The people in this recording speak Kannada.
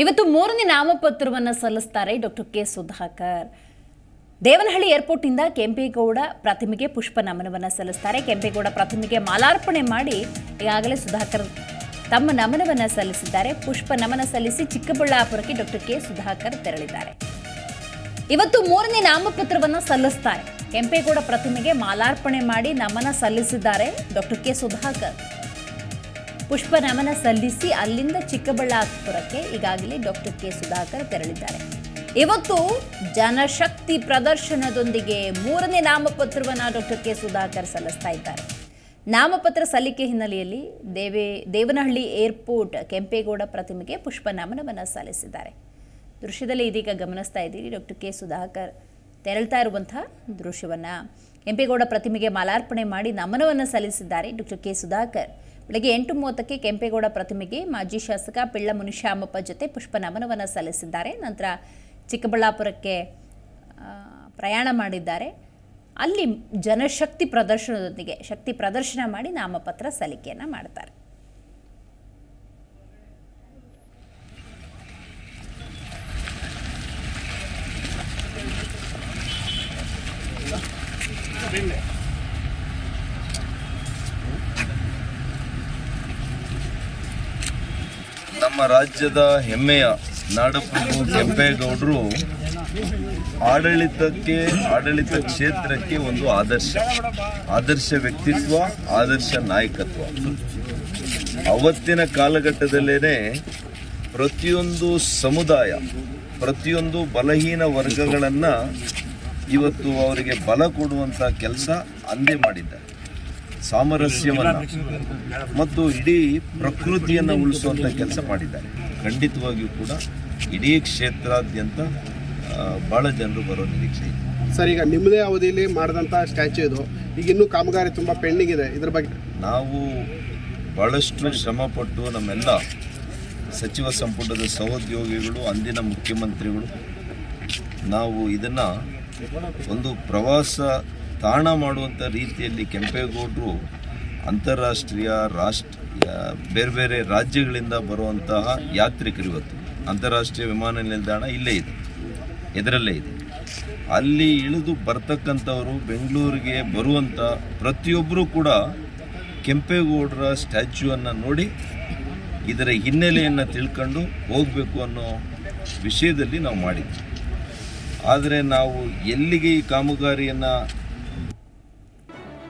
ಇವತ್ತು ಮೂರನೇ ನಾಮಪತ್ರವನ್ನು ಸಲ್ಲಿಸ್ತಾರೆ ಡಾಕ್ಟರ್ ಕೆ ಸುಧಾಕರ್. ದೇವನಹಳ್ಳಿ ಏರ್ಪೋರ್ಟ್ನಿಂದ ಕೆಂಪೇಗೌಡ ಪ್ರತಿಮೆಗೆ ಪುಷ್ಪ ನಮನವನ್ನು ಸಲ್ಲಿಸ್ತಾರೆ. ಕೆಂಪೇಗೌಡ ಪ್ರತಿಮೆಗೆ ಮಾಲಾರ್ಪಣೆ ಮಾಡಿ ಈಗಾಗಲೇ ಸುಧಾಕರ್ ತಮ್ಮ ನಮನವನ್ನು ಸಲ್ಲಿಸಿದ್ದಾರೆ. ಪುಷ್ಪ ನಮನ ಸಲ್ಲಿಸಿ ಚಿಕ್ಕಬಳ್ಳಾಪುರಕ್ಕೆ ಡಾಕ್ಟರ್ ಕೆ ಸುಧಾಕರ್ ತೆರಳಿದ್ದಾರೆ. ಇವತ್ತು ಮೂರನೇ ನಾಮಪತ್ರವನ್ನು ಸಲ್ಲಿಸ್ತಾರೆ. ಕೆಂಪೇಗೌಡ ಪ್ರತಿಮೆಗೆ ಮಾಲಾರ್ಪಣೆ ಮಾಡಿ ನಮನ ಸಲ್ಲಿಸಿದ್ದಾರೆ ಡಾಕ್ಟರ್ ಕೆ ಸುಧಾಕರ್. ಪುಷ್ಪ ನಮನ ಸಲ್ಲಿಸಿ ಅಲ್ಲಿಂದ ಚಿಕ್ಕಬಳ್ಳಾಪುರಕ್ಕೆ ಈಗಾಗಲೇ ಡಾಕ್ಟರ್ ಕೆ ಸುಧಾಕರ್ ತೆರಳಿದ್ದಾರೆ. ಇವತ್ತು ಜನಶಕ್ತಿ ಪ್ರದರ್ಶನದೊಂದಿಗೆ ಮೂರನೇ ನಾಮಪತ್ರವನ್ನು ಡಾಕ್ಟರ್ ಕೆ ಸುಧಾಕರ್ ಸಲ್ಲಿಸ್ತಾ ಇದ್ದಾರೆ. ನಾಮಪತ್ರ ಸಲ್ಲಿಕೆ ಹಿನ್ನೆಲೆಯಲ್ಲಿ ದೇವೇ, ದೇವನಹಳ್ಳಿ ಏರ್ಪೋರ್ಟ್ ಕೆಂಪೇಗೌಡ ಪ್ರತಿಮೆಗೆ ಪುಷ್ಪ ನಮನವನ್ನು ಸಲ್ಲಿಸಿದ್ದಾರೆ. ದೃಶ್ಯದಲ್ಲಿ ಇದೀಗ ಗಮನಿಸ್ತಾ ಇದ್ದೀರಿ, ಡಾಕ್ಟರ್ ಕೆ ಸುಧಾಕರ್ ತೆರಳ್ತಾ ಇರುವಂಥ ದೃಶ್ಯವನ್ನು. ಕೆಂಪೇಗೌಡ ಪ್ರತಿಮೆಗೆ ಮಾಲಾರ್ಪಣೆ ಮಾಡಿ ನಮನವನ್ನು ಸಲ್ಲಿಸಿದ್ದಾರೆ ಡಾಕ್ಟರ್ ಕೆ ಸುಧಾಕರ್. ಬೆಳಗ್ಗೆ ಎಂಟು ಮೂವತ್ತಕ್ಕೆ ಕೆಂಪೇಗೌಡ ಪ್ರತಿಮೆಗೆ ಮಾಜಿ ಶಾಸಕ ಪಿಳ್ಳ ಮುನಿಶ್ಯಾಮಪ್ಪ ಜೊತೆ ಪುಷ್ಪ ನಮನವನ್ನು ಸಲ್ಲಿಸಿದ್ದಾರೆ. ನಂತರ ಚಿಕ್ಕಬಳ್ಳಾಪುರಕ್ಕೆ ಪ್ರಯಾಣ ಮಾಡಿದ್ದಾರೆ. ಅಲ್ಲಿ ಜನಶಕ್ತಿ ಪ್ರದರ್ಶನದೊಂದಿಗೆ ಶಕ್ತಿ ಪ್ರದರ್ಶನ ಮಾಡಿ ನಾಮಪತ್ರ ಸಲ್ಲಿಕೆಯನ್ನು ಮಾಡ್ತಾರೆ. ನಮ್ಮ ರಾಜ್ಯದ ಹೆಮ್ಮೆಯ ನಾಡಪ್ರಭು ಕೆಂಪೇಗೌಡರು ಆಡಳಿತಕ್ಕೆ, ಆಡಳಿತ ಕ್ಷೇತ್ರಕ್ಕೆ ಒಂದು ಆದರ್ಶ. ಆದರ್ಶ ವ್ಯಕ್ತಿತ್ವ, ಆದರ್ಶ ನಾಯಕತ್ವ. ಅವತ್ತಿನ ಕಾಲಘಟ್ಟದಲ್ಲೇ ಪ್ರತಿಯೊಂದು ಸಮುದಾಯ, ಪ್ರತಿಯೊಂದು ಬಲಹೀನ ವರ್ಗಗಳನ್ನು ಇವತ್ತು ಅವರಿಗೆ ಬಲ ಕೊಡುವಂಥ ಕೆಲಸ ಅಂದೇ ಮಾಡಿದ್ದಾರೆ. ಸಾಮರಸ್ಯವನ್ನ ಮತ್ತು ಇಡೀ ಪ್ರಕೃತಿಯನ್ನು ಉಳಿಸುವಂಥ ಕೆಲಸ ಮಾಡಿದ್ದಾರೆ. ಖಂಡಿತವಾಗಿಯೂ ಕೂಡ ಇಡೀ ಕ್ಷೇತ್ರಾದ್ಯಂತ ಭಾಳ ಬಹಳ ಜನರು ಬರೋ ನಿರೀಕ್ಷೆ ಇದೆ. ಸರ್ ಈಗ ನಿಮ್ಮದೇ ಅವಧಿಯಲ್ಲಿ ಮಾಡಿದಂಥ ಸ್ಟ್ಯಾಚ್ಯೂ ಇದು. ಈಗ ಇನ್ನೂ ಕಾಮಗಾರಿ ತುಂಬ ಪೆಂಡಿಂಗ್ ಇದೆ. ಇದ್ರ ಬಗ್ಗೆ ನಾವು ಬಹಳಷ್ಟು ಶ್ರಮಪಟ್ಟು ನಮ್ಮೆಲ್ಲ ಸಚಿವ ಸಂಪುಟದ ಸಹೋದ್ಯೋಗಿಗಳು ಅಂದಿನ ಮುಖ್ಯಮಂತ್ರಿಗಳು ನಾವು ಇದನ್ನು ಒಂದು ಪ್ರವಾಸ ತಾಣ ಮಾಡುವಂಥ ರೀತಿಯಲ್ಲಿ ಕೆಂಪೇಗೌಡರು ಅಂತಾರಾಷ್ಟ್ರೀಯ ರಾಷ್ಟ್ರ ಬೇರೆ ಬೇರೆ ರಾಜ್ಯಗಳಿಂದ ಬರುವಂತಹ ಯಾತ್ರಿಕರು ಇವತ್ತು. ಅಂತಾರಾಷ್ಟ್ರೀಯ ವಿಮಾನ ನಿಲ್ದಾಣ ಇಲ್ಲೇ ಇದೆ. ಇದರಲ್ಲೇ ಇದೆ. ಅಲ್ಲಿ ಇಳಿದು ಬರ್ತಕ್ಕಂಥವರು, ಬೆಂಗಳೂರಿಗೆ ಬರುವಂಥ ಪ್ರತಿಯೊಬ್ಬರೂ ಕೂಡ ಕೆಂಪೇಗೌಡರ ಸ್ಟ್ಯಾಚ್ಯೂವನ್ನು ನೋಡಿ ಇದರ ಹಿನ್ನೆಲೆಯನ್ನು ತಿಳ್ಕೊಂಡು ಹೋಗಬೇಕು ಅನ್ನೋ ವಿಷಯದಲ್ಲಿ ನಾವು ಮಾಡಿದ್ವಿ. ಆದರೆ ನಾವು ಎಲ್ಲಿಗೆ ಈ ಕಾಮಗಾರಿಯನ್ನು